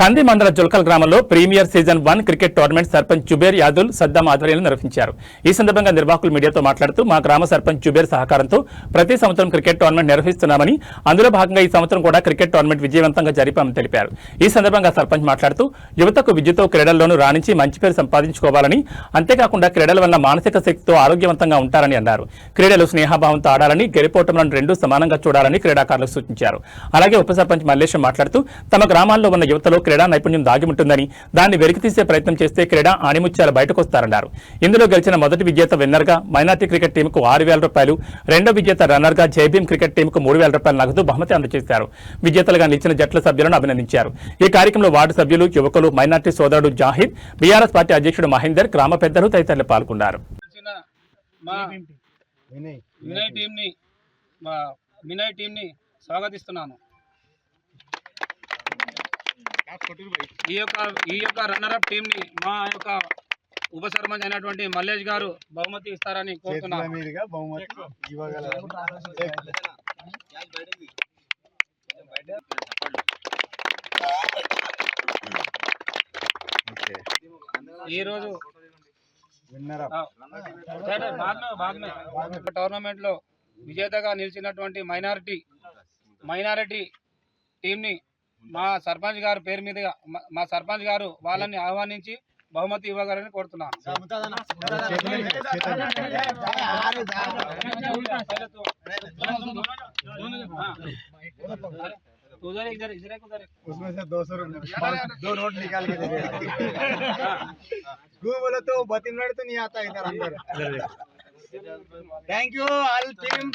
కంది మండల జుల్కల్ గ్రామంలో premier season one cricket tournament sarpanch Zubair Yadul Saddam ఆధ్వర్యంలో నిర్వహించారు. ఈ సందర్భంగా నిర్వాహకులు మీడియాతో మాట్లాడుతూ మా గ్రామ సర్పంచ్ జుబేర్ సహకారంతో ప్రతి సంవత్సరం క్రికెట్ టోర్నమెంట్ నిర్వహిస్తున్నామని అందులో భాగంగా ఈ సంవత్సరం కూడా క్రికెట్ టోర్నమెంట్ విజయవంతంగా జరిపామని తెలిపారు. ఈ సందర్భంగా సర్పంచ్ మాట్లాడుతూ యువతకు విద్యతో క్రీడల్లోనూ రాణించి మంచి పేరు సంపాదించుకోవాలని అంతేకాకుండా క్రీడల వల్ల మానసిక శక్తితో ఆరోగ్యవంతంగా ఉంటారని అన్నారు. క్రీడలు స్నేహభావంతో ఆడాలని గెలిపోవటంలను రెండూ సమానంగా చూడాలని క్రీడాకారులకు సూచించారు. అలాగే ఉప సర్పంచ్ మల్లేశం మాట్లాడుతూ తమ గ్రామాల్లో ఉన్న యువతలో క్రీడా నైపుణ్యం దాగి ఉంటుందని దాన్ని వెలికితీసే ప్రయత్నం చేస్తే క్రీడా ఆణిముత్యాలు బయటకు వస్తారన్నారు ఇందులో గెలిచిన మొదటి విజేత విన్నర్గా మైనార్టీ క్రికెట్ టీంకు ఆరు వేల రూపాయలు రెండో విజేత రన్నర్గా జైభీం క్రికెట్ టీంకు మూడు వేల రూపాయల నగదు బహుమతి అందజేశారు. విజేతలుగా నిలిచిన జట్ల సభ్యులను అభినందించారు. ఈ కార్యక్రమంలో వార్డు సభ్యులు యువకులు మైనార్టీ సోదరుడు జాహిద్ బీఆర్ఎస్ పార్టీ అధ్యక్షుడు మహేందర్ గ్రామ పెద్దలు తదితరులు పాల్గొన్నారు. వచ్చిన మా వినయ్ టీంని మా వినయ్ టీంని స్వాగతిస్తున్నాను. ఈ యొక్క ఈ యొక్క రన్నర్ అప్ టీంని మా యొక్క ఉప సర్పంచ్ అయినటువంటి మల్లేష్ గారు బహుమతి ఇస్తారని కోరుతున్నాను మీదుగా బహుమతి ఇవ్వగల ఓకే ఈ రోజు విన్నర్ టోర్నమెంట్లో విజేతగా నిలిచినటువంటి మైనారిటీ మైనారిటీ టీంని మా సర్పంచ్ గారు పేరు మీదుగా మా- మా సర్పంచ్ గారు వాళ్ళని ఆహ్వానించి బహుమతి ఇవ్వగలని కోరుతున్నాను చేతుల మీద చేతుల మీద. उधर इधर इधर एक उधर एक उसमें से दो सौ रुपये दो नोट निकाल के दे देगा क्यों बोले तो बत्तीस मिनट तो नहीं आता इधर अंदर थैंक यू ऑल टीम